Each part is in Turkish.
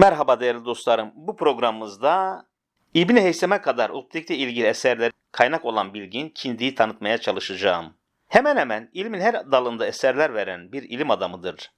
Merhaba değerli dostlarım. Bu programımızda İbn Heysem'e kadar optikle ilgili eserler kaynak olan bilgin Kindi'yi tanıtmaya çalışacağım. Hemen hemen ilmin her dalında eserler veren bir ilim adamıdır.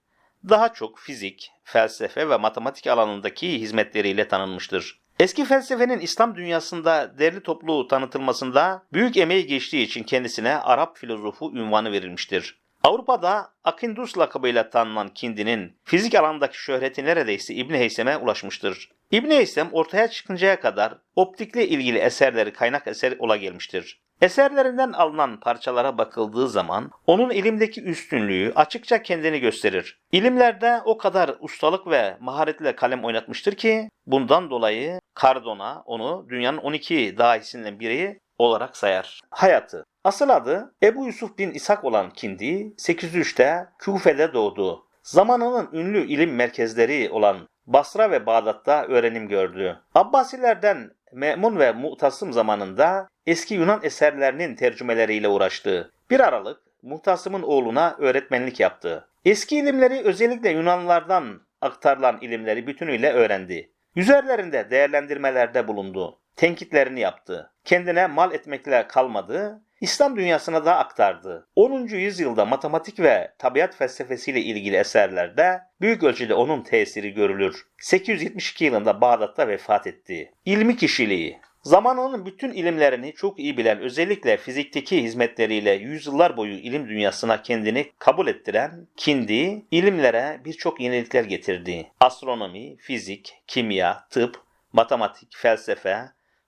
Daha çok fizik, felsefe ve matematik alanındaki hizmetleriyle tanınmıştır. Eski felsefenin İslam dünyasında derli toplu tanıtılmasında büyük emeği geçtiği için kendisine Arap filozofu ünvanı verilmiştir. Avrupa'da Akindus lakabıyla tanınan Kindi'nin fizik alandaki şöhreti neredeyse İbn Heysem'e ulaşmıştır. İbn Heysem ortaya çıkıncaya kadar optikle ilgili eserleri kaynak eser ola gelmiştir. Eserlerinden alınan parçalara bakıldığı zaman onun ilimdeki üstünlüğü açıkça kendini gösterir. İlimlerde o kadar ustalık ve maharetle kalem oynatmıştır ki bundan dolayı Cardona onu dünyanın 12 dahisinden biri olarak sayar. Hayatı Asıl adı Ebu Yusuf bin İshak olan Kindi 803'te Küfe'de doğdu. Zamanının ünlü ilim merkezleri olan Basra ve Bağdat'ta öğrenim gördü. Abbasilerden Me'mun ve Mu'tasım zamanında eski Yunan eserlerinin tercümeleriyle uğraştı. Bir aralık Muhtasım'ın oğluna öğretmenlik yaptı. Eski ilimleri özellikle Yunanlılardan aktarılan ilimleri bütünüyle öğrendi. Üzerlerinde değerlendirmelerde bulundu. Tenkitlerini yaptı. Kendine mal etmekle kalmadı, İslam dünyasına da aktardı. 10. yüzyılda matematik ve tabiat felsefesiyle ilgili eserlerde büyük ölçüde onun tesiri görülür. 872 yılında Bağdat'ta vefat etti. İlmi kişiliği Zamanının bütün ilimlerini çok iyi bilen özellikle fizikteki hizmetleriyle yüzyıllar boyu ilim dünyasına kendini kabul ettiren Kindi, ilimlere birçok yenilikler getirdi. Astronomi, fizik, kimya, tıp, matematik, felsefe,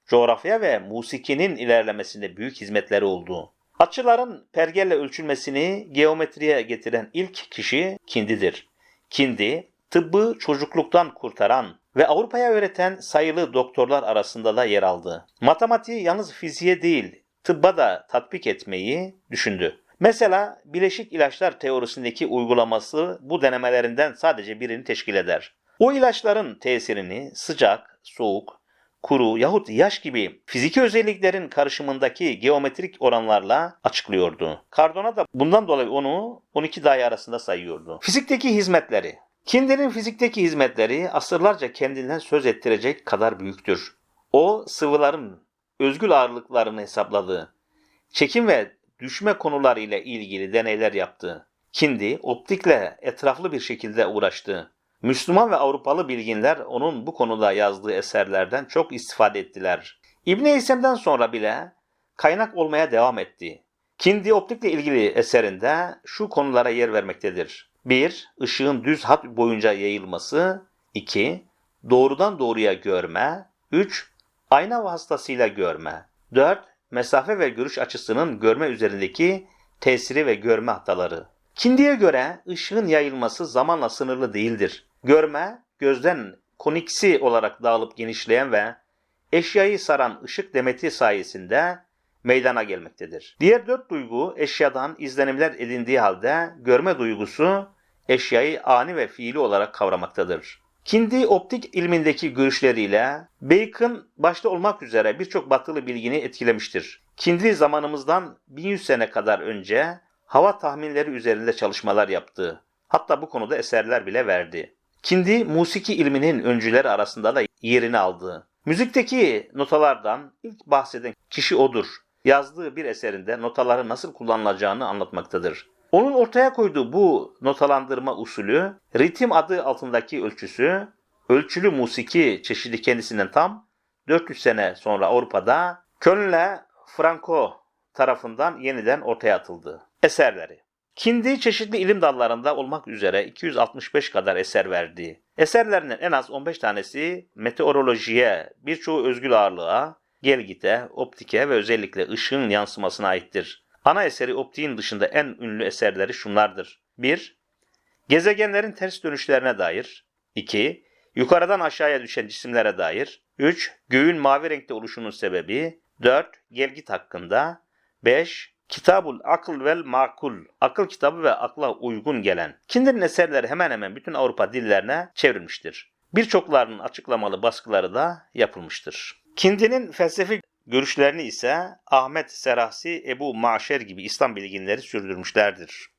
coğrafya ve musikinin ilerlemesinde büyük hizmetleri oldu. Açıların pergelle ölçülmesini geometriye getiren ilk kişi Kindi'dir. Kindi, tıbbı çocukluktan kurtaran ve Avrupa'ya öğreten sayılı doktorlar arasında da yer aldı. Matematiği yalnız fiziğe değil, tıbba da tatbik etmeyi düşündü. Mesela bileşik ilaçlar teorisindeki uygulaması bu denemelerinden sadece birini teşkil eder. O ilaçların tesirini sıcak, soğuk, kuru yahut yaş gibi fiziki özelliklerin karışımındaki geometrik oranlarla açıklıyordu. Cardona da bundan dolayı onu 12 dahi arasında sayıyordu. Fizikteki hizmetleri Kindi'nin fizikteki hizmetleri asırlarca kendinden söz ettirecek kadar büyüktür. O sıvıların özgül ağırlıklarını hesapladı. Çekim ve düşme konuları ile ilgili deneyler yaptı. Kindi optikle etraflı bir şekilde uğraştı. Müslüman ve Avrupalı bilginler onun bu konuda yazdığı eserlerden çok istifade ettiler. İbn Heysem'den sonra bile kaynak olmaya devam etti. Kindi optikle ilgili eserinde şu konulara yer vermektedir. 1. Işığın düz hat boyunca yayılması. 2. Doğrudan doğruya görme. 3. Ayna vasıtasıyla görme. 4. Mesafe ve görüş açısının görme üzerindeki tesiri ve görme hataları. Kindi'ye göre ışığın yayılması zamanla sınırlı değildir. Görme, gözden koniksi olarak dağılıp genişleyen ve eşyayı saran ışık demeti sayesinde meydana gelmektedir. Diğer dört duygu eşyadan izlenimler edindiği halde görme duygusu eşyayı ani ve fiili olarak kavramaktadır. Kindi optik ilmindeki görüşleriyle Bacon başta olmak üzere birçok batılı bilgini etkilemiştir. Kindi zamanımızdan 1100 sene kadar önce hava tahminleri üzerinde çalışmalar yaptı. Hatta bu konuda eserler bile verdi. Kindi musiki ilminin öncüleri arasında da yerini aldı. Müzikteki notalardan ilk bahseden kişi odur. Yazdığı bir eserinde notaların nasıl kullanılacağını anlatmaktadır. Onun ortaya koyduğu bu notalandırma usulü, ritim adı altındaki ölçüsü, ölçülü musiki çeşidi kendisinden tam 400 sene sonra Avrupa'da Köln'le Franco tarafından yeniden ortaya atıldı. Eserleri Kindi çeşitli ilim dallarında olmak üzere 265 kadar eser verdi. Eserlerinin en az 15 tanesi meteorolojiye, birçoğu özgül ağırlığa, gelgite, optike ve özellikle ışığın yansımasına aittir. Ana eseri optiğin dışında en ünlü eserleri şunlardır. 1. Gezegenlerin ters dönüşlerine dair. 2. Yukarıdan aşağıya düşen cisimlere dair. 3. Göğün mavi renkte oluşunun sebebi. 4. Gelgit hakkında. 5. Kitabul Akıl vel Makul. Akıl kitabı ve akla uygun gelen. Kinder'in eserleri hemen hemen bütün Avrupa dillerine çevrilmiştir. Birçoklarının açıklamalı baskıları da yapılmıştır. Kindi'nin felsefi görüşlerini ise Ahmet Serahsi, Ebu Maşer gibi İslam bilginleri sürdürmüşlerdir.